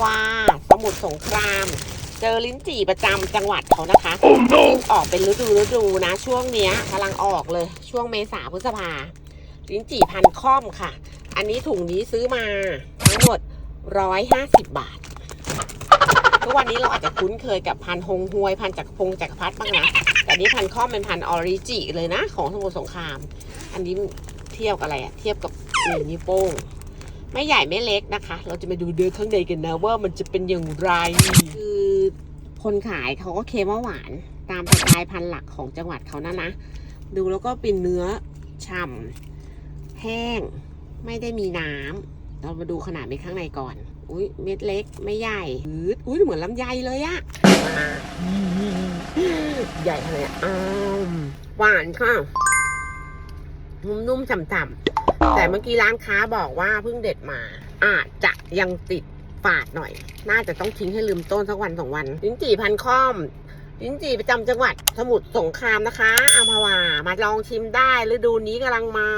วา สมุทรสงคราม เจอลิ้นจี่ประจำจังหวัดเขานะคะซึ่งออกเป็นฤดูฤดูนะ ช่วงเนี้ยกำลังออกเลย ช่วงเมษาพฤษภา ลิ้นจี่พันค่อมค่ะ อันนี้ถุงนี้ซื้อมาทั้งหมด 150 บาททุกวันนี้เราอาจจะคุ้นเคยกับพันธุ์ฮงฮวย พันธุ์จักรพงศ์จักรพรรดิบ้างนะ แต่อันนี้พันธุ์ค่อมเป็นพันธุ์ออริจิเลยนะ ของสมุทรสงคราม อันนี้เทียบกับอะไรอะเทียบกับนี่นิ้วโป้ง ไม่ใหญ่ไม่เล็กนะคะ เราจะมาดูเดือข้างในกันนะว่ามันจะเป็นอย่างไร คือคนขายเขาก็เค็มว่าหวานตามสไตล์พันธุ์หลักของจังหวัดเขานะนะ ดูแล้วก็เป็นเนื้อฉ่ำแห้ง ไม่ได้มีน้ำเรามาดูขนาดเม็ดข้างในก่อน อุ้ยเม็ดเล็กไม่ใหญ่อืดอุ้ยเหมือนลำไยเลยอะมาใหญ่เลยอะอ้าวหวานค่ะ นุ่มๆฉ่ำๆแต่เมื่อกี้ร้านค้าบอกว่าเพิ่งเด็ดมา อาจจะยังติดฝาดหน่อย น่าจะต้องทิ้งให้ลืมต้นสักวันสองวันลิ้นจี่พันค่อมลิ้นจี่ประจำจังหวัดสมุทรสงครามนะคะอัมพวามาลองชิมได้ฤดูนี้กำลังมา